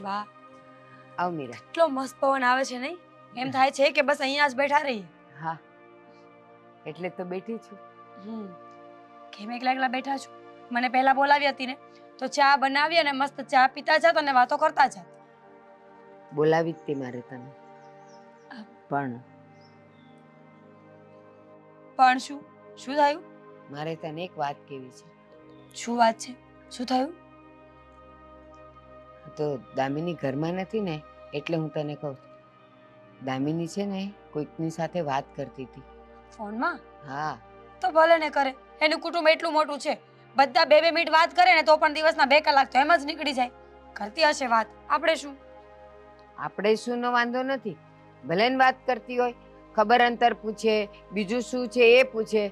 વાહ. આવ મીરા. એટલો મસ્ત પવન આવે છે નહીં? એમ થાય છે કે બસ અહીંયા જ બેઠા રહીએ? હા. એટલે તો બેઠી છું. હમ. કેમ એકલા એકલા બેઠા છું? મને પહેલા બોલાવી હતી ને તો ચા બનાવી અને મસ્ત ચા પીતા જાત અને વાતો કરતા જાત. બોલાવી જ મારે તને. પણ પણ શું? શું થયું? મારે તને એક વાત કેવી છે. શું વાત છે? શું થયું? તો દામિની ઘરમાં નથી ને એટલે હું તને કહું છું. દામિની છે ને કોઈકની સાથે વાત કરતી હતી. ફોનમાં? હા. તો ભલે ને કરે. એનું કુટુંબ એટલું મોટું છે. બધા બે બે મિનિટ વાત કરે ને તો પણ દિવસના બે કલાક તો એમ જ નીકળી જાય. કરતી હશે વાત. આપણે શું? આપણે શું નો વાંધો નથી. ભલે ને વાત કરતી હોય ખબર અંતર પૂછે બીજું શું છે એ પૂછે.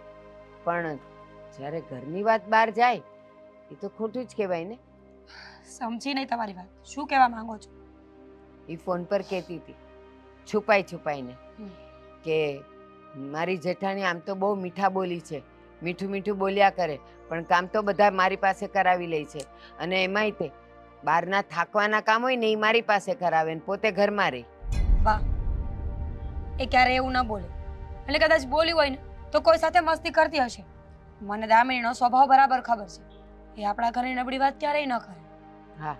પણ જ્યારે ઘરની વાત બહાર જાય એ તો ખોટું જ કહેવાય ને. સમજી નહીં તમારી વાત. શું કહેવા માંગો છો? એ ફોન પર કહેતી હતી. છુપાઈ છુપાઈને કે મારી જેઠાણી આમ તો બહુ મીઠા બોલી છે. મીઠું મીઠું બોલ્યા કરે પણ કામ તો બધા મારી પાસે કરાવી લે છે. અને એમાંય તે બહારના થાકવાના કામ હોય ને એ મારી પાસે કરાવે ને પોતે ઘરમાં રહે. વાહ. એ ક્યારે એવું ન બોલે. એટલે કદાચ બોલી હોય ને તો કોઈ સાથે મસ્તી કરતી હશે. મને દામિનીનો સ્વભાવ બરાબર ખબર છે. એ આપણા ઘરની નબળી વાત ક્યારેય ન કરે. હા.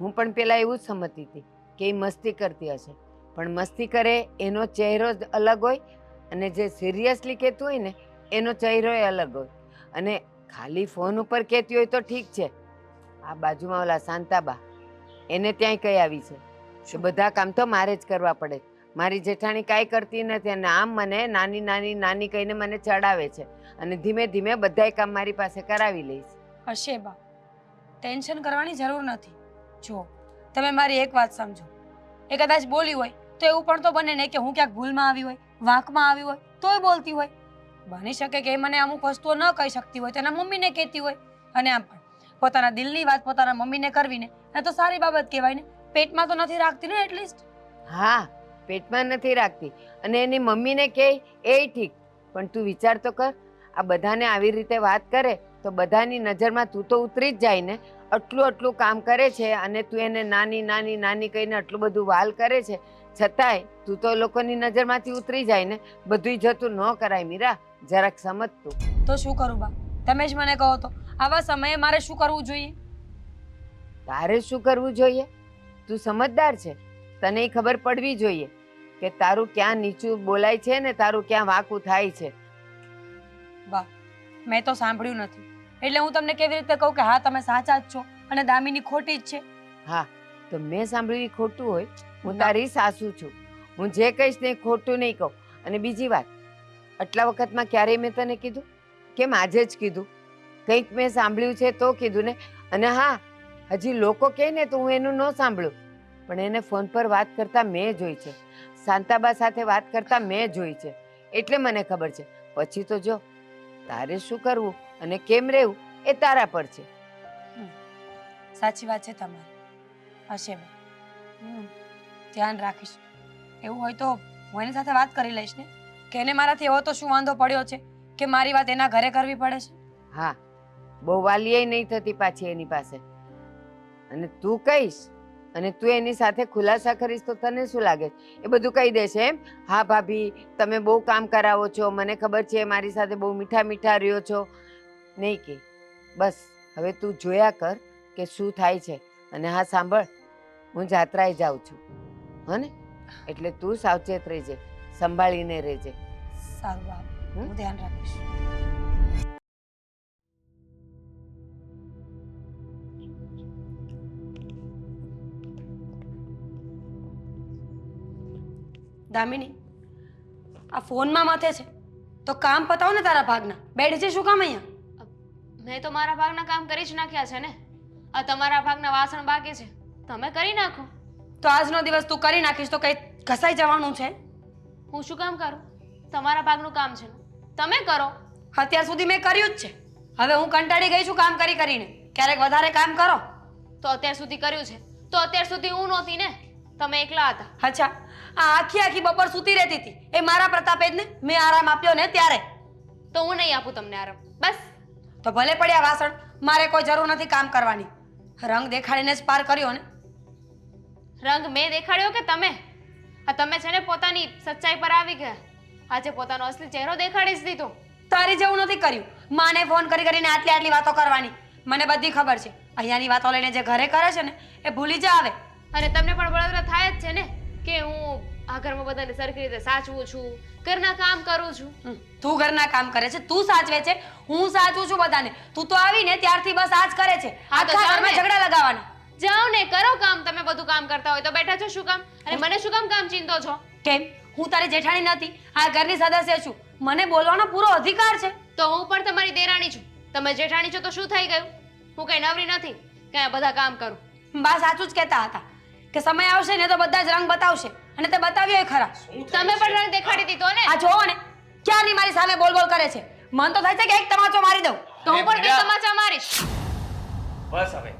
હું પણ પેલા એવું જ સમજતી હતી કે એ મસ્તી કરતી હશે. પણ મસ્તી કરે એનો ચહેરો જ અલગ હોય અને જે સિરિયસલી કહેતું હોય ને એનો ચહેરો એ અલગ હોય. અને ખાલી ફોન ઉપર કહેતી હોય તો ઠીક છે. આ બાજુમાં ઓલા શાંતાબા એને ત્યાંય કઈ આવી છે. શું? બધા કામ તો મારે જ કરવા પડે. મારી જેઠાણી કાંઈ કરતી નથી અને આમ મને નાની નાની નાની કહીને મને ચડાવે છે. અને ધીમે ધીમે બધાય કામ મારી પાસે કરાવી લઈશ હશે બા. ટેન્શન કરવાની જરૂર નથી. જો, તમે મારી એક વાત સમજો. એ કદાચ બોલી હોય, તો એવું પણ તો બને ને કે હું ક્યાંક ભૂલમાં આવી હોય, વાંકમાં આવી હોય, તોય બોલતી હોય. બની શકે કે એ મને અમુક વસ્તુઓ ન કહી શકતી હોય, તેના મમ્મીને કહેતી હોય. અને આમ પણ, પોતાના દિલની વાત પોતાના મમ્મીને કરવીને એ તો સારી બાબત કહેવાય ને. પેટમાં તો નથી રાખતી ને એટલીસ્ટ હા, પેટમાં નથી રાખતી. અને એની મમ્મીને કહે, એ ઠીક, પણ તું વિચાર તો કર, આ બધાને આવી રીતે વાત કરે તો બધાની નજરમાં તું તો ઉતરી જ જાય ને. આટલું આટલું કામ કરે છે અને તું એને નાની નાની નાની કહીને આટલું બધું વાલ કરે છે. છતાંય તું તો લોકોની નજરમાંથી ઉતરી જાય ને. બધુંય જતું ન કરાય મીરા. જરાક સમજ તું. તો શું કરું બા? તમે જ મને કહો તો. આવા સમયે મારે શું કરવું જોઈએ? તારે શું કરવું જોઈએ? તું સમજદાર છે. તને ખબર પડવી જોઈએ કે તારું ક્યાં નીચું બોલાય છે ને તારું ક્યાં વાંકું થાય છે. બા મેં તો સાંભળ્યું નથી. એટલે હું તમને કેવી રીતે કહું કે હા તમે સાચા જ છો અને દામિની ખોટી જ છે. હા તો મેં સાંભળ્યું ખોટું હોય. હું. તારી સાસુ છું. હું જે કહીશ ને ખોટું નહીં કહું. અને બીજી વાત આટલા વખતમાં ક્યારેય મેં તને કીધું? કેમ આજે જ કીધું? કંઈક મેં સાંભળ્યું છે તો કીધું ને? અને હા હજી લોકો કહે ને તો હું એનું ન સાંભળું. પણ એને ફોન પર વાત કરતા મેં જોઈ છે. શાંતાબા સાથે વાત કરતા મેં જોઈ છે. એટલે મને ખબર છે. પછી તો જો તારે શું કરવું? અને કેમ રહેવું એ તારા પર છે. સાચી વાત છે તમારી. હશે હમ, ધ્યાન રાખીશ. એવું હોય તો હું એની સાથે વાત કરી લઈશ ને? કે એને મારાથી એવો તો શું વાંધો પડ્યો છે કે મારી વાત એના ઘરે કરવી પડે છે? હા. બહુ વાલીએ નહીં થતી પાછી એની પાસે. અને તું કહીશ અને તું એની સાથે ખુલાસા કરીશ તો તને શું લાગે? એ બધું કહી દેશે એમ? હા ભાભી તમે બહુ કામ કરાવો છો. મને ખબર છે મારી સાથે બહુ મીઠા મીઠા રહ્યો છો. નહીં કે. બસ હવે તું જોયા કર કે શું થાય છે. અને હા સાંભળ હું જાત્રાએ જાઉં છું. હો ને એટલે તું સાવચેત રહેજે સંભાળીને રહેજે. સારું બાપ. હું ધ્યાન રાખીશ. દામિની આ ફોનમાં માથે છે. તો કામ પતાવો ને તારા ભાગના. બેઠ છે શું કામ અહીંયા? મેં તો મારા ભાગના કામ કરી જ નાખ્યા છે ને? આ તમારા ભાગના વાસણ બાકી છે. તમે કરી નાખો. તો આજનો દિવસ તું કરી નાખીશ તો કઈ ઘસાઈ જવાનું છે? હું શું કામ કરું? તમારા ભાગનું કામ છે તમે કરો. અત્યાર સુધી મેં કર્યું જ છે. હવે હું કંટાળી ગઈ છું કામ કરી કરીને. ક્યારેક વધારે કામ કરો. તો અત્યાર સુધી કર્યું છે. તો અત્યાર સુધી હું નહોતી ને? તમે એકલા હતા. અચ્છા. આ આખી આખી બપોર સૂતી રહેતી હતી. એ મારા પ્રતાપે જ ને મેં આરામ આપ્યો ને ત્યારે. તો હું નહીં આપું તમને આરામ. બસ. તો ભલે પડ્યા વાસણ મારે કોઈ જરૂર નથી કામ કરવાની. રંગ દેખાડીને જ પાર કર્યો ને. રંગ મેં દેખાડ્યો કે તમે? આ તમે છે ને પોતાની સચ્ચાઈ પર આવી ગયા. આજે પોતાનો અસલી ચહેરો દેખાડી જ દીધો. તારી જેવું નથી કર્યું. માને ફોન કરી કરીને આટલી આટલી વાતો કરવાની. મને બધી ખબર છે. અહીંયાની વાતો લઈને જે ઘરે કરે છે ને એ ભૂલી જ આવે. અને તમને પણ બળતરા થાય જ છે ને કે હું આ ઘરમાં બધાને સરખી રીતે સાચવું છું ઘરના કામ કરું છું. તું ઘરના કામ કરે છે તું સાચવે છે હું સાચું છું બધાને. તું તો આવીને ત્યારથી બસ આ જ કરે છે. આ તો ઘરમાં ને. ઝઘડા લગાવવાના. જાઓ ને કરો કામ તમે બધું કામ કરતા હોય તો બેઠા છો શું કામ? અને મને શું કામ કામ ચિંતો છો? કેમ? હું તારી જેઠાણી નથી આ ઘરની સદસ્ય છું. મને બોલવાનો પૂરો અધિકાર છે. તો હું પણ તમારી દેરાણી છું. તમે જેઠાણી છો તો શું થઈ ગયું? હું કઈ નવરી નથી કે બધા કામ કરું. બા સાચું જ કહેતા હતા. કે સમય આવશે ને તો બધા જ રંગ બતાવશે. અને તે બતાવ્યો ખરા. તમે પણ રંગ દેખાડી દીધો ને. આ જોવો ને ક્યારની મારી સામે બોલ બોલ કરે છે? મન તો થાય છે કે એક તમાચો મારી દઉં. તો હું પણ બે મીરા. તમાચા મારીશ. બસ હવે.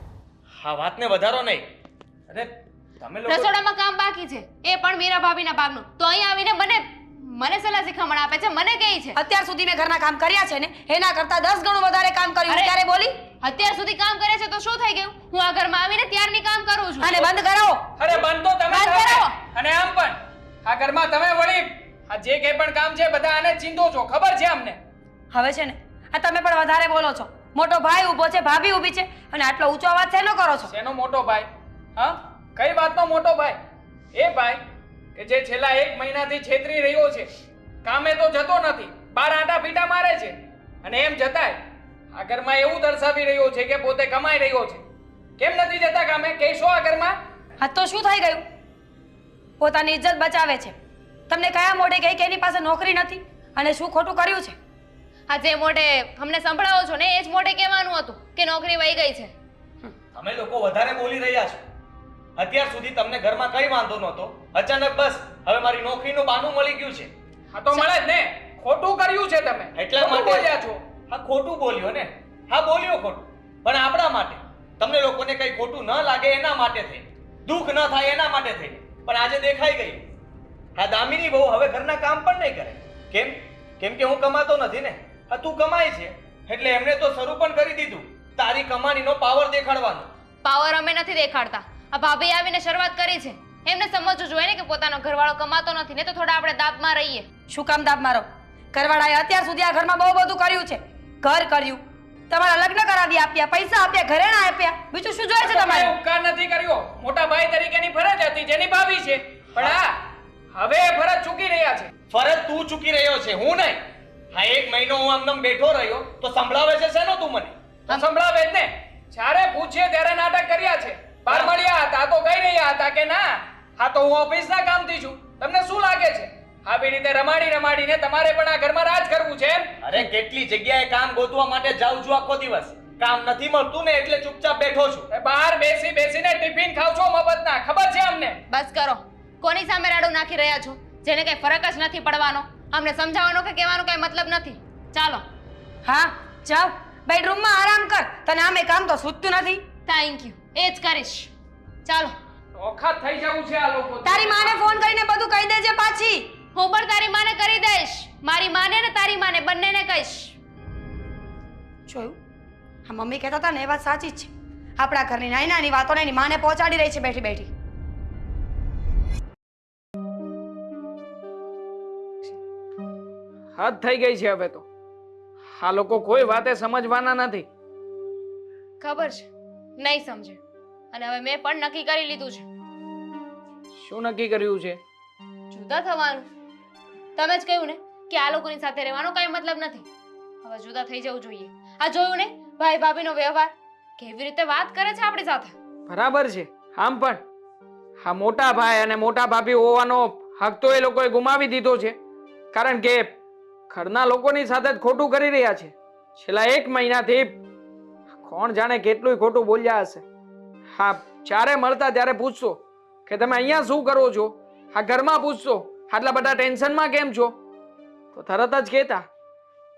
આ વાતને વધારો નહીં. અરે તમે લોકો રસોડામાં કામ બાકી છે. એ પણ મીરા ભાભીના ભાગનું. તો અહીં આવીને મને મને સલાહ શિખામણ આપે છે. મને કહે છે. અત્યાર સુધી મેં ઘરના કામ કર્યા છે ને એના કરતા દસ ગણું વધારે કામ કર્યું. ક્યારે ત્યારે બોલી? અત્યાર સુધી કામ કરે છે તો શું થઈ ગયું? હું આ ઘરમાં આવીને ત્યારની કામ કરું છું. અને બંધ કરો. અરે બંધ તો તમે બંધ કરો. અને આમ પણ. આ ઘરમાં તમે વળી આ જે કંઈ પણ કામ છે બધા આને ચિંતો છો. ખબર છે અમને? હવે છે ને આ તમે પણ વધારે બોલો છો. મોટો ભાઈ ઊભો છે ભાભી ઊભી છે અને આટલો ઊંચો અવાજ શેનો કરો છો? શેનો મોટો ભાઈ? હા? કઈ વાતનો મોટો ભાઈ? એ ભાઈ કે જે છેલ્લા એક મહિનાથી છેતરી રહ્યો છે. કામે તો જતો નથી. બાર આટા પીટા મારે છે. અને એમ જતાય આ ઘરમાં એવું દર્શાવી રહ્યો છે કે પોતે કમાઈ રહ્યો છે. કેમ નથી જતા કામે કહેશો આ ઘરમાં? આ તો શું થઈ ગયું? પોતાની ઇજ્જત બચાવે છે. તમને કયા મોઢે કહી કે એની પાસે નોકરી નથી? અને શું ખોટું કર્યું છે? આ જે મોઢે અમને સંભળાવો છો ને એ જ મોઢે કહેવાનું હતું કે નોકરી વહી ગઈ છે. તમે લોકો વધારે બોલી રહ્યા છો. અત્યાર સુધી તમને ઘરમાં કઈ વાંધો નહોતો. અચાનક બસ હવે મારી નોકરીનું બાનું મળી ગયું છે. આ તો મળે જ ને. ખોટું કર્યું છે તમે. એટલા માટે બોલ્યા છો. હા ખોટું બોલ્યો ને? હા બોલ્યો ખોટું. પણ આપણા માટે. તમને લોકોને કઈ ખોટું ન લાગે એના માટે થઈ. દુઃખ ન થાય એના માટે થઈ. પણ આજે દેખાઈ ગઈ. આ દામિની બહુ હવે ઘરના કામ પણ નહીં કરે. કેમ? કેમ કે હું કમાતો નથી ને? હા તું કમાય છે. એટલે એમણે તો શરૂ પણ કરી દીધું. તારી કમાણીનો પાવર દેખાડવાનો. પાવર અમે નથી દેખાડતા. આ ભાભી આવીને શરૂઆત કરી છે. એમને સમજવું જોઈએ ને કે પોતાનો ઘરવાળો કમાતો નથી. ને તો થોડા આપણે દાબમાં રહીએ. શું કામ દાબ મારો? ઘરવાળાએ અત્યાર સુધી આ ઘરમાં બહુ બધું કર્યું છે. ઘર કર્યું. તમારા લગ્ન કરાવી આપ્યા પૈસા આપ્યા ઘરેણા આપ્યા. બીજું શું જોઈએ છે તમારે? ઉપકાર નથી કર્યો. મોટા ભાઈ તરીકેની ફરજ હતી જેની ભાભી છે. પણ આ હવે ફરજ ચૂકી રહ્યા છે. ફરજ તું ચૂકી રહ્યો છે હું નહીં. હા એક મહિનો હું આમદમ બેઠો રહ્યો તો સંભળાવે છે શેનો તું મને? તો સંભળાવે જ ને. જ્યારે પૂછે ત્યારે નાટક કર્યા છે. બાર મળ્યા હતા તો કહી રહ્યા હતા કે ના હા તો હું ઓફિસના કામથી છું. તમને શું લાગે છે? આવી રીતે રમાડી રમાડીને તમારે પણ આ ઘરમાં રાજ કરવું છે અરે કેટલી જગ્યાએ કામ ગોતવા માટે જાઉં છું આખો દિવસ. કામ નથી મળતું ને એટલે ચૂપચાપ બેઠો છું. બહાર બેસી બેસીને ટિફિન ખાવ છો મફતના ખબર છે અમને? બસ કરો. કોની સામે રાડો નાખી રહ્યા છો? જેને કઈ ફરક જ નથી પડવાનો. અમને સમજાવવાનો કે કહેવાનો કઈ મતલબ નથી. ચાલો. હા જાવ બેડરૂમમાં આરામ કર. તને આમે કામ તો સૂતું નથી. થેન્ક યુ એ જ કરીશ. ચાલો. ઓખા થઈ જવું છે આ લોકો તારી માને ફોન કરીને બધું કહી દેજે પાછી હું પણ તારી માને કરી દઈશ. મારી માને ને તારી માને બંનેને કહીશ. જોયું? હા મમ્મી કહેતા હતા ને એ વાત સાચી જ છે. આપણા ઘરની નાની નાની વાતોને એની માને પહોંચાડી રહી છે બેઠી બેઠી. હદ થઈ ગઈ છે હવે તો. આ લોકો કોઈ વાતે સમજવાના નથી. ખબર છે. નહીં સમજે. અને હવે મેં પણ નક્કી કરી લીધું છે. શું નક્કી કર્યું છે? જુદા થવાનું. તમે જ કહ્યું ને કે આ લોકોની સાથે રહેવાનો કઈ મતલબ નથી. હવે જુદા થઈ જવું જોઈએ. આ જોયું ને ભાઈ ભાભીનો વ્યવહાર? કેવી રીતે વાત કરે છે આપણી સાથે? બરાબર છે. આમ પણ હા મોટા ભાઈ અને મોટા ભાભી હોવાનો હક તો એ લોકોએ ગુમાવી દીધો છે. કારણ કે ઘરના લોકોની સાથે જ ખોટું કરી રહ્યા છે. છેલ્લા એક મહિનાથી કોણ જાણે કેટલું ખોટું બોલ્યા હશે. હા, જ્યારે મળતા ત્યારે પૂછશો કે તમે અહીંયા શું કરો છો? આ ઘરમાં પૂછશો. આટલા બધા ટેન્શનમાં કેમ છો? તો તરત જ કહેતા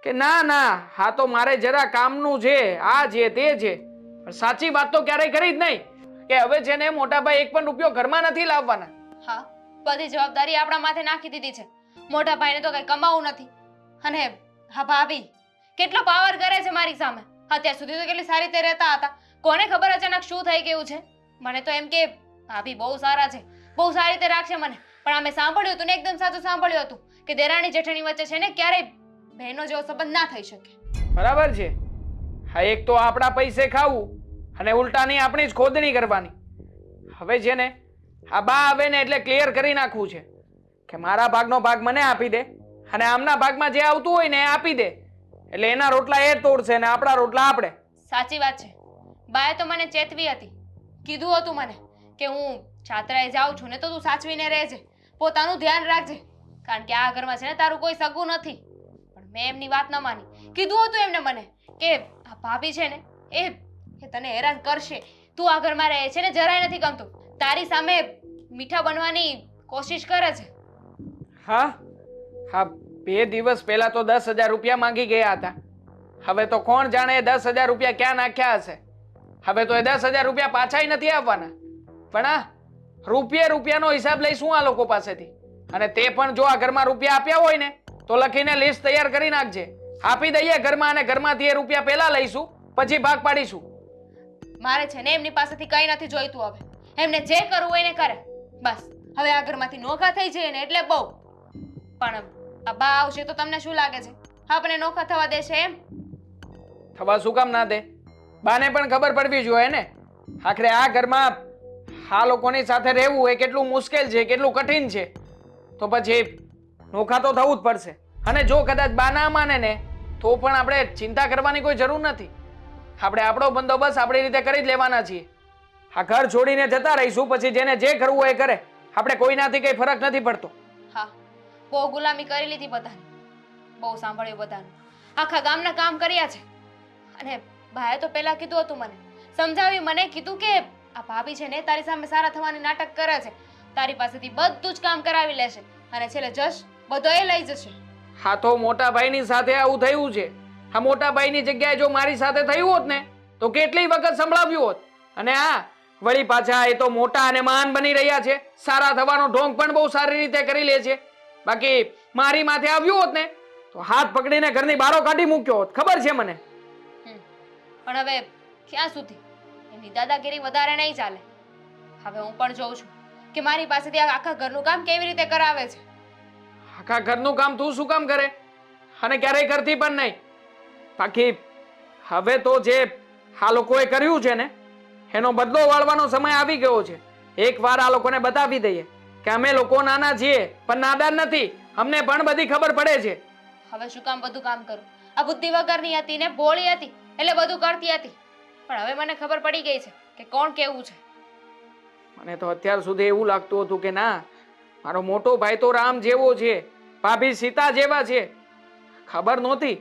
કે ના ના, હા તો મારે જરા કામનું છે, આ છે, તે છે. પણ સાચી વાત તો ક્યારેય કરી જ નહીં. કે હવે છે ને મોટા એક પણ રૂપિયો ઘરમાં નથી લાવવાના. હા, બધી જવાબદારી આપણા માથે નાખી દીધી છે. મોટા ભાઈને તો કઈ કમાવું નથી. અને હા, ભાભી, કેટલો પાવર કરે છે મારી સામે? અત્યાર સુધી તો કેટલી સારી રીતે રહેતા હતા. કોને ખબર અચાનક શું થઈ ગયું છે? મને તો એમ કે ભાભી બહુ સારા છે. બહુ સારી રીતે રાખશે મને. પણ અમે સાંભળ્યું હતું ને એકદમ સાચું સાંભળ્યું હતું કે દેરાણી જેઠાણી વચ્ચે છે ને ક્યારેય બહેનો જેવો સંબંધ ના થઈ શકે. બરાબર છે. હા એક તો આપણા પૈસે ખાવું અને ઉલટાની આપણી જ ખોદણી કરવાની. હવે છે ને આ બા આવે ને એટલે ક્લિયર કરી નાખવું છે કે મારા ભાગનો ભાગ મને આપી દે અને આમના ભાગમાં જે આવતું હોય ને એ આપી દે. એટલે એના રોટલા એ તોડશે ને આપણા રોટલા આપણે. સાચી વાત છે. બાએ તો મને ચેતવી હતી. કીધું હતું મને કે હું છાત્રાએ જાઉં છું ને તો તું સાચવીને રહેજે. પોતાનું ધ્યાન રાખજે. કારણ કે આ ઘરમાં છે ને તારું કોઈ સગું નથી. પણ મેં એમની વાત ન માની. કીધું હતું એમને મને કે આ ભાભી છે ને એ એ તને હેરાન કરશે. તું આ ઘરમાં રહે છે ને જરાય નથી ગમતું. તારી સામે મીઠા બનવાની કોશિશ કરે છે. હા? હા, બે દિવસ પહેલા તો દસ હજાર રૂપિયા માંગી ગયા હતા. હવે તો કોણ જાણે દસ હજાર રૂપિયા ક્યાં નાખ્યા હશે? હવે તો એ દસ હજાર રૂપિયા પાછાય નથી આપવાના પણ આ રૂપિયે રૂપિયાનો હિસાબ લઈશું આ લોકો પાસેથી. અને તે પણ જો આ ઘરમાં રૂપિયા આપ્યા હોય ને તો લખીને લિસ્ટ તૈયાર કરી નાખજે. આપી દઈએ ઘરમાં અને ઘરમાંથી એ રૂપિયા પહેલા લઈશું પછી ભાગ પાડીશું. મારે છે ને એમની પાસેથી કંઈ નથી જોઈતું હવે. એમને જે કરવું હોય એને કરે. બસ હવે આ ઘરમાંથી નોખા થઈ જઈએ ને એટલે બહુ. પણ આ બા આવશે તો તમને શું લાગે છે? આપણે નોખા થવા દેશે એમ. થવા શું કામ ના દે? બાને પણ ખબર પડવી જોઈએ ને. આખરે આ ઘરમાં આ લોકોની સાથે રહેવું એ કેટલું મુશ્કેલ છે, કેટલું કઠિન છે. તો પછી નોખા તો થવું જ પડશે. અને જો કદાચ બા ના માને ને, તો પણ આપણે ચિંતા કરવાની કોઈ જરૂર નથી. આપણે આપણો બંદોબસ્ત આપણી રીતે કરી જ લેવાના છીએ. આ ઘર છોડીને જતા રહીશું, પછી જેને જે કરવું એ કરે. આપણે કોઈનાથી કઈ ફરક નથી પડતો. હા, બહુ ગુલામી કરી લીધી બધાની. બહુ સાંભળ્યું બધાનું. આખા ગામના કામ કર્યા છે. અને ભાઈએ તો પહેલા કીધું હતું મને. સમજાવી મને કીધું કે આ ભાભી છે ને તારી સામે સારા થવાની નાટક કરે છે. તારી પાસેથી બધું જ કામ કરાવી લેશે અને છેલ્લે જશ બધો એ લઈ જશે. હા તો મોટા ભાઈની સાથે આવું થયું છે. હા મોટા ભાઈની જગ્યાએ જો મારી સાથે થયું હોત ને તો કેટલી વખત સંભળાવ્યું હોત? અને હા વળી પાછા એ તો મોટા અને મહાન બની રહ્યા છે. સારા થવાનો ઢોંગ પણ બહુ સારી રીતે કરી લે છે. બાકી મારી માથે આવ્યું હોત ને તો હાથ પકડીને ઘરની બારો કાઢી મૂક્યો હોત. ખબર છે મને? પણ હવે ક્યાં સુધી? એમની દાદાગીરી વધારે નહીં ચાલે. હવે હું પણ જોઉં છું કે મારી પાસેથી આ આખા ઘરનું કામ કેવી રીતે કરાવે છે. આખા ઘરનું કામ તું શું કામ કરે? અને ક્યારેય કરતી પણ નહીં. બાકી હવે તો જે આ લોકોએ કર્યું છે ને એનો બદલો વાળવાનો સમય આવી ગયો છે. એકવાર આ લોકોને બતાવી દઈએ કે અમે લોકો નાના છીએ પણ નાદાન નથી. અમને પણ બધી ખબર પડે છે. હવે શું કામ બધું કામ કરું? આ બુદ્ધિ વગરની હતી ને ભોળી હતી એટલે બધું કરતી હતી. પણ હવે મને ખબર પડી ગઈ છે કે કોણ કેવું છે. મને તો અત્યાર સુધી એવું લાગતું હતું કે ના મારો મોટો ભાઈ તો રામ જેવો છે ભાભી સીતા જેવા છે. ખબર નહોતી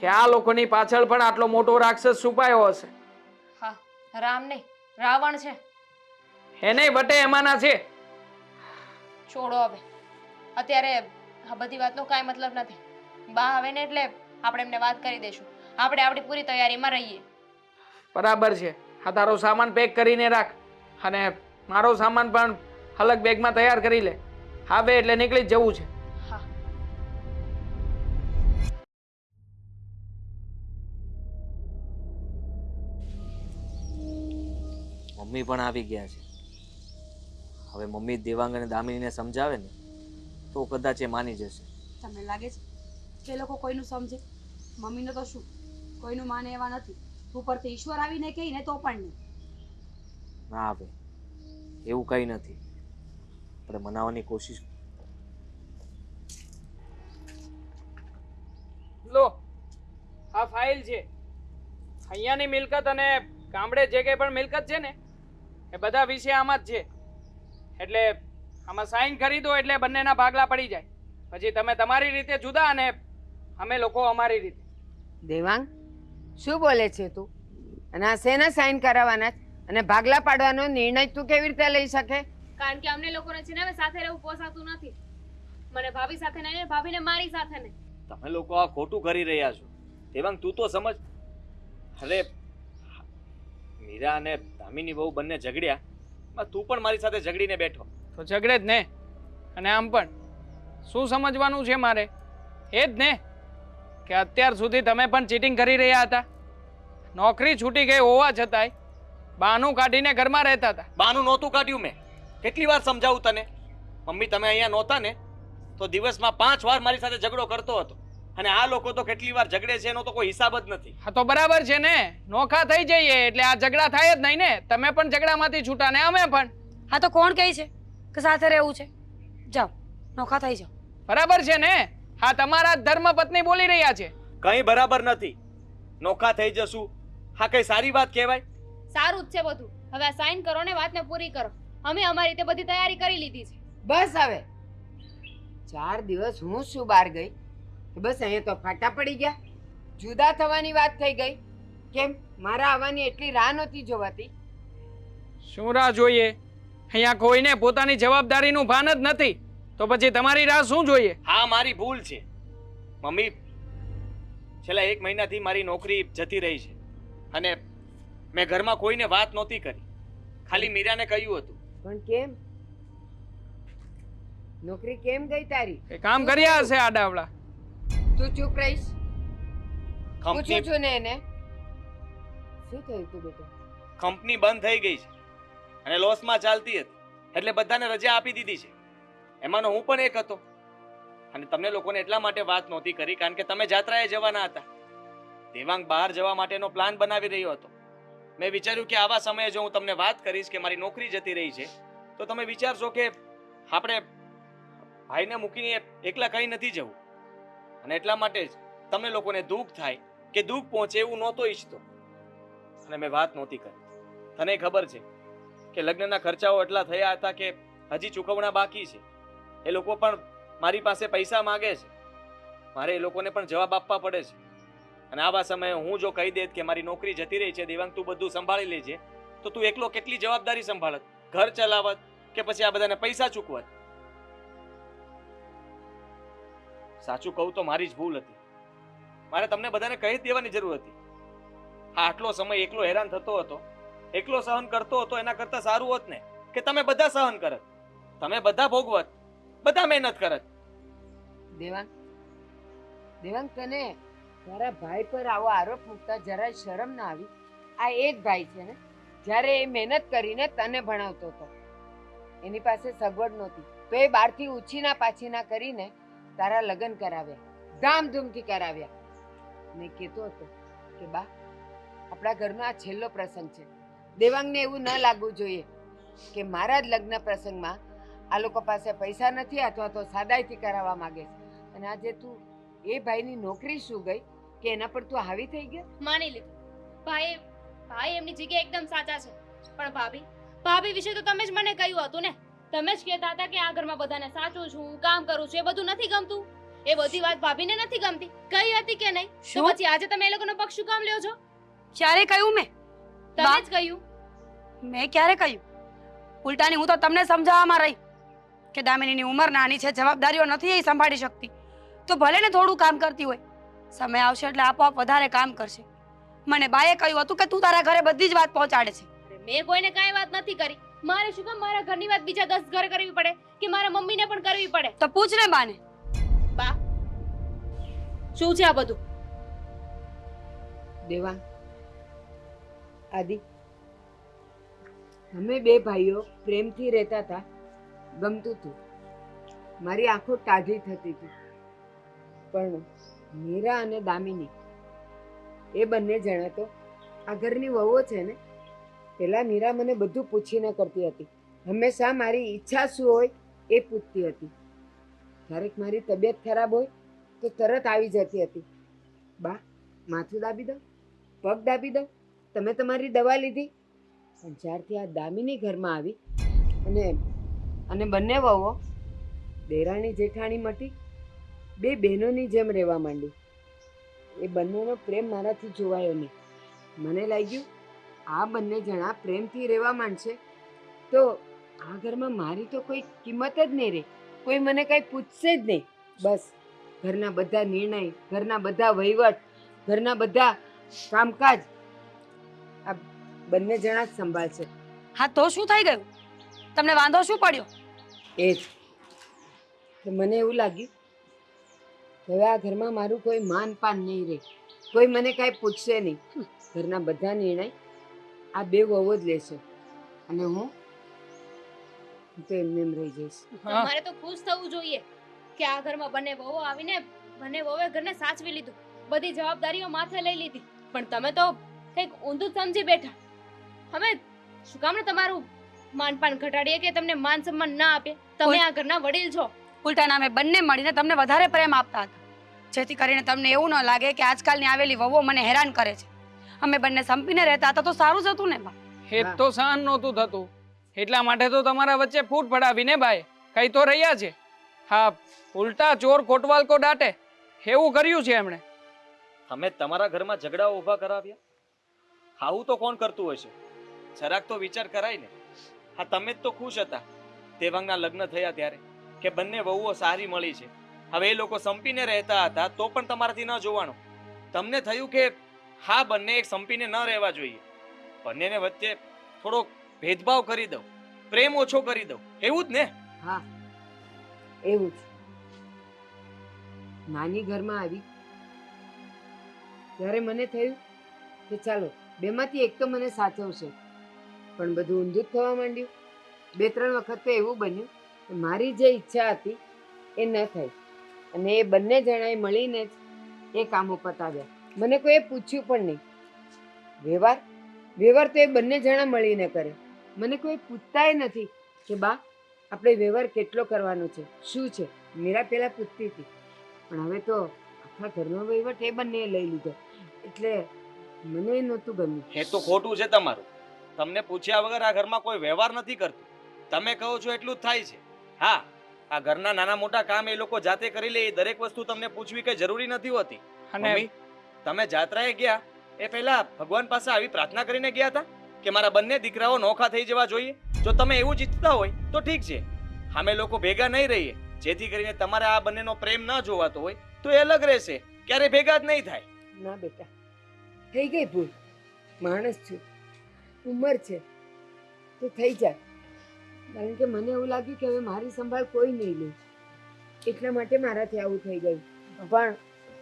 કે આ લોકોની પાછળ પણ આટલો મોટો રાક્ષસ છુપાયો હશે. હા રામ નહીં રાવણ છે. એને બટે એમાંના છે. છોડો હવે. અત્યારે આ બધી વાતનો કાંઈ મતલબ નથી. બા આવે ને એટલે આપણે એમને વાત કરી દઈશું. આપણે આપણી પૂરી તૈયારીમાં રહીએ. બરાબર છે. હા તારો સામાન પેક કરીને રાખ અને મારો સામાન પણ અલગ બેગમાં તૈયાર કરી લે. હા બે એટલે નીકળી જ જવું છે. હા. મમ્મી પણ આવી ગયા છે. હવે મમ્મી દેવાંગ અને દામિનીને સમજાવે ને તો કદાચ એ માની જશે. તમને લાગે છે? કે એ લોકો કોઈનું સમજે. મમ્મીનો તો શું? કોઈનું માને એવા નથી. ઉપરથી ઈશ્વર આવીને કહીને તો પણ નહીં. ના આવે. એવું કંઈ નથી. આપણે મનાવવાની કોશિશ લો આ ફાઇલ છે. અહીંયાની મિલકત અને ગામડે જે કંઈ પણ મિલકત છે ને એ બધા વિશે આમાં જ છે. એટલે આમાં સાઈન કરી દો એટલે બંનેના ભાગલા પડી જાય. પછી તમે તમારી રીતે જુદા અને અમે લોકો અમારી રીતે. દેવાંગ? શું બોલે છે તું? અને આ શેના સાઈન કરાવવાના? અને ભાગલા પાડવાનો નિર્ણય તું કેવી રીતે લઈ શકે? કારણ કે અમને લોકોને છે ને હવે સાથે રહેવું પોસાતું નથી. મને ભાભી સાથે નહીં ને ભાભીને મારી સાથે નહીં. તમે લોકો આ ખોટું કરી રહ્યા છો. દેવાંગ તું તો સમજ. અરે મીરા અને દામિની બહુ બંને ઝઘડ્યા. તું પણ મારી સાથે ઝઘડીને બેઠો. તો ઝઘડે જ ને. અને આમ પણ. શું સમજવાનું છે મારે? એ જ ને. કે અત્યાર સુધી તમે પણ ચીટિંગ કરી રહ્યા હતા. નોકરી છૂટી ગઈ હોવા છતાંય બહાનું કાઢીને ઘરમાં રહેતા હતા. બાનું નહોતું કાઢ્યું મેં. કેટલી વાર સમજાવું તને? મમ્મી તમે અહીંયા નહોતા ને તો દિવસમાં પાંચ વાર મારી સાથે ઝઘડો કરતો હતો. અને આ લોકો તો કેટલી વાર ઝઘડે છે એનો તો કોઈ હિસાબ જ નથી. હા તો બરાબર છે ને. નોખા થઈ જઈએ એટલે આ ઝઘડા થાય જ નહીં ને. તમે પણ ઝઘડામાંથી છૂટા ને અમે પણ. હા તો કોણ કહે છે કે સાથે રહેવું છે? જાઓ નોખા થઈ જાઓ. બરાબર છે ને. હા તમારા ધર્મપત્ની બોલી રહ્યા છે. કંઈ બરાબર નથી. નોખા થઈ જશું. હા કઈ સારી વાત કહેવાય? સારું જ છે બધું. હવે આ સાઈન કરો ને વાતને પૂરી કરો. અમે અમારી રીતે બધી તૈયારી કરી લીધી છે. બસ હવે. ચાર દિવસ હું શું બહાર ગઈ? બસ અહીંયા તો ફાટા પડી ગયા. જુદા થવાની વાત થઈ ગઈ. કેમ? મારા આવવાની એટલી રાહ નહોતી જોવાતી. શું રાહ જોઈએ? અહીંયા કોઈને પોતાની જવાબદારીનું ભાન જ નથી. તો પછી તમારી રાહ શું જોઈએ? હા મારી ભૂલ છે. મમ્મી છેલ્લા એક મહિનાથી મારી નોકરી જતી રહી છે. અને મેં ઘરમાં કોઈને વાત નહોતી કરી. ખાલી મીરાને કહ્યું હતું. પણ કેમ? નોકરી કેમ ગઈ તારી? એ કામ કર્યા હશે આડાવડા તું ચૂપ રહીશ. પૂછું છું ને એને. શું થયું તું બેટા? કંપની બંધ થઈ ગઈ છે. અને લોસમાં ચાલતી હતી. એટલે બધાને રજા આપી દીધી છે. એમાંનો હું પણ એક હતો. અને તમને લોકોને એટલા માટે વાત નહોતી કરી, કારણ કે તમે જાત્રાએ જવાના હતા. દેવાંગ બહાર જવા માટેનો પ્લાન બનાવી રહ્યો હતો. મેં વિચાર્યું કે આવા સમયે જો હું તમને વાત કરીશ કે મારી નોકરી જતી રહી છે, તો તમે વિચારશો કે આપણે ભાઈને મૂકીને એકલા કંઈ નથી જવું. અને એટલા માટે જ તમને લોકોને દુઃખ થાય કે દુઃખ પહોંચે એવું નહોતો ઈચ્છતો. અને મેં વાત નહોતી કરી. તને ખબર છે કે લગ્નના ખર્ચાઓ એટલા થયા હતા કે હજી ચૂકવણા બાકી છે. એ લોકો પણ મારી પાસે પૈસા માંગે છે. મારે એ લોકોને પણ જવાબ આપવા પડે છે. અને આવા સમયે હું જો કહી દેત કે મારી નોકરી જતી રહી છે, દેવાંગ તું બધું સંભાળી લેજે, તો તું એકલો કેટલી જવાબદારી સંભાળત? ઘર ચલાવત કે પછી આ બધાને પૈસા ચૂકવત? સાચું કહું તો મારી જ ભૂલ હતી. મારે તમને બધાને કહી જ દેવાની જરૂર હતી. હા આટલો સમય એકલો હેરાન થતો હતો, એકલો સહન કરતો હતો, એના કરતા સારું હોત ને? કે તમે બધા સહન કરત? તમે બધા ભોગવત? બધા મહેનત કરત દેવાંગ દેવાંગ તને તારા ભાઈ પર આવો આરોપ મૂકતા જરાય શરમ ના આવી. આ એ જ ભાઈ છે ને, જ્યારે એ મહેનત કરીને તને ભણાવતો હતો. એની પાસે સગવડ નહોતી. તો એ બહારથી ઉછીના પાછીના કરીને તારા લગ્ન કરાવ્યા. ધામધૂમથી કરાવ્યા. ને કહેતો હતો કે, બા, આપણા ઘરનો આ છેલ્લો પ્રસંગ છે. દેવાંગને એવું ન લાગવું જોઈએ કે મારા જ લગ્ન પ્રસંગમાં આ લોકો પાસે પૈસા નથી અથવા તો સાદાઈથી કરાવવા માંગે છે. અને આજે તું એ ભાઈની નોકરી શું ગઈ કે એના પર તું હાવી થઈ ગયો? માની લીધું ભાઈ ભાઈ એમની જગ્યા એકદમ સાચા છે. પણ ભાભી ભાભી વિશે તો તમે જ મને કહ્યું હતું ને. તમે જ કહેતા હતા કે આ ઘરમાં બધાને સાચું છું કામ કરું છું એ બધું નથી ગમતું. એ બધી વાત ભાભીને નથી ગમતી. કઈ હતી કે નહીં? તો પછી આજે તમે એ લોકોનો પક્ષ શું કામ લ્યો છો? ક્યારે કહ્યું મેં? તમે જ કહ્યું. મેં ક્યારે કહ્યું? ઉલટાની હું તો તમને સમજાવવામાં રહી. કે દામિનીની ઉંમર નાની છે જવાબદારીઓ નથી એ સંભાળી શકતી. તો ભલે ને થોડું કામ કરતી હોય સમય આવશે એટલે આપોઆપ વધારે કામ કરશે. મને બાએ કહ્યું હતું કે તું તારા ઘરે બધી જ વાત પહોંચાડે છે. મેં કોઈને કાંઈ વાત નથી કરી. મારે શું કામ? મારા ઘરની વાત બીજા દસ ઘરે કરવી પડે કે મારા મમ્મીને પણ કરવી પડે? તો પૂછ ને બાને. બા શું છે આ બધું? દેવા આદિ અમે બે ભાઈઓ પ્રેમથી રહેતા હતા. ગમતું હતું. મારી આંખો ટાઢી થતી હતી. પણ મીરા અને દામિની, એ બંને જણા તો આ ઘરની વહુઓ છે ને? પેલા મીરા મને બધું પૂછીને કરતી હતી. હંમેશા મારી ઈચ્છા શું હોય એ પૂછતી હતી. ક્યારેક મારી તબિયત ખરાબ હોય તો તરત આવી જતી હતી. બા, માથું દાબી દો પગ દાબી દો તમે તમારી દવા લીધી? પણ જ્યારથી આ દામિની ઘરમાં આવી અને અને બંને વહુઓ દેરાણી જેઠાણી મટી બે બહેનોની જેમ રહેવા માંડી. એ બંનેનો પ્રેમ મારાથી જોવાયો નહીં. મને લાગ્યું આ બંને જણા પ્રેમથી રહેવા માંડશે. તો આ ઘરમાં મારી તો કોઈ કિંમત જ નહીં રહે કોઈ મને કાંઈ પૂછશે જ નહીં. બસ ઘરના બધા નિર્ણય ઘરના બધા વહીવટ ઘરના બધા કામકાજ આ બંને જણા જ સંભાળશે. હા તો શું થઈ ગયું? તમને વાંધો શું પડ્યો? એ જ. તો મને એવું લાગ્યું, હવે આ ઘરમાં મારું કોઈ માન પાન નહીં રહે. કોઈ મને કાંઈ પૂછશે નહીં. ઘરના બધા નિર્ણય આ બે વહુ જ લેશે. અને હું તો એમને એમ રહી જઈશ. તમારે તો ખુશ થવું જોઈએ કે આ ઘરમાં બંને વહુ આવીને બંને વહુએ ઘરને સાચવી લીધું. બધી જવાબદારીઓ માથે લઈ લીધી. પણ તમે તો કંઈક ઊંધું સમજી બેઠા. અમે શું કામ તમારું? માનપાન ઘટાડીએ કે તમને માન સન્માન ના આપે? તમે આ ઘરના વડીલ છો. ઉલટા નામે બંને મળીને તમને વધારે પ્રેમ આપતા હતા. જેથી કરીને તમને એવું ન લાગે કે આજકાલની આવેલી વહુઓ મને હેરાન કરે છે. અમે બંને સંપીને રહેતા હતા તો સારું જ હતું ને બા? એ તો સહન નહોતું થતું. એટલા માટે તો તમારા વચ્ચે ફૂટ પડાવીને ભાઈ કઈ તો રહ્યા છે. હા ઉલટા ચોર કોટવાલ કો દાટે. એવું કર્યું છે એમણે. તમે તમારા ઘરમાં ઝઘડાઓ ઊભા કરાવ્યા? આવું તો કોણ કરતું હશે જરાક તો વિચાર કરાય ને. હા, તમે જ તો ખુશ હતા. દેવાંગના લગ્ન થયા ત્યારે કે બંને વહુઓ સારી મળી છે. હવે એ લોકો સંપીને રહેતા હતા તો પણ તમારાથી ન જોવાનું. તમને થયું કે હા, બંને એક સંપીને ન રહેવા જોઈએ. બંનેને વચ્ચે થોડોક ભેદભાવ કરી દઉં. પ્રેમ ઓછો કરી દઉં. એવું જ ને? હા, એવું જ. નાની ઘરમાં આવી. ત્યારે મને થયું કે ચાલો, બેમાંથી એક તો મને સાચવશે. પણ બધું ઊંધું જ થવા માંડ્યું. બે, ત્રણ વખત તો એવું બન્યું કે મારી જે ઈચ્છા હતી એ ન થઈ. અને એ બંને જણાએ મળીને જ એ કામો પતાવ્યા મને કોઈએ પૂછ્યું પણ નહીં. વ્યવહાર? વ્યવહાર તો એ બંને જણા મળીને કરે મને કોઈ પૂછતાય નથી કે બા, આપણે વ્યવહાર કેટલો કરવાનો છે? શું છે? મીરા પહેલાં પૂછતી હતી. પણ હવે તો આખા ઘરનો વહીવટ એ બંને લઈ લીધો. એટલે મને નહોતું ગમ્યું. એ તો ખોટું છે તમારું. તમને પૂછ્યા વગર આ ઘરમાં કોઈ વ્યવહાર નથી કરતું. તમે કહો છો એટલું જ થાય છે. હા આ ઘરના નાના મોટા કામ એ લોકો જાતે કરી લે એ દરેક વસ્તુ તમને પૂછવી કે જરૂરી નથી હોતી. અને મમ્મી તમે જાત્રાએ ગયા એ પહેલા ભગવાન પાસે આવી પ્રાર્થના કરીને ગયા હતા કે મારા બંને દીકરાઓ નોખા થઈ જવા જોઈએ. જો તમે એવું જ ઈચ્છતા હોય તો ઠીક છે. અમે લોકો ભેગા નહીં રહીએ. જેથી કરીને તમારે આ બંનેનો પ્રેમ ન જોવાતો હોય તો એ અલગ રહેશે. ક્યારે ભેગા જ નહીં થાય. ના બેટા થઈ ગઈ ભૂલ. માણસ છું. ઉંમર છે તો થઈ જાય. કારણ કે મને એવું લાગ્યું કે હવે મારી સંભાળ કોઈ નહીં લે. એટલા માટે મારાથી આવું થઈ ગયું. પણ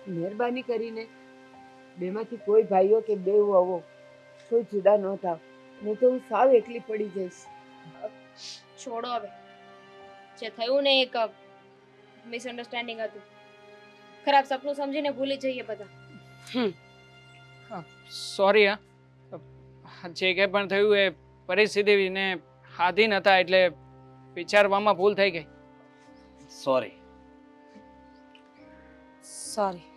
મહેરબાની કરીને બેમાંથી કોઈ ભાઈઓ કે બે આવો કોઈ જુદા ન થાવ. નહીં તો હું સાવ એકલી પડી જઈશ. છોડો હવે. જે થયું ને એક મિસઅન્ડરસ્ટેન્ડિંગ હતું. ખરાબ સપનું સમજીને ભૂલી જઈએ બધા. સોરી હા. જે કંઈ પણ થયું એ પરિસ્થિતિને આધીન હતા એટલે વિચારવામાં ભૂલ થઈ ગઈ. Sorry sorry sorry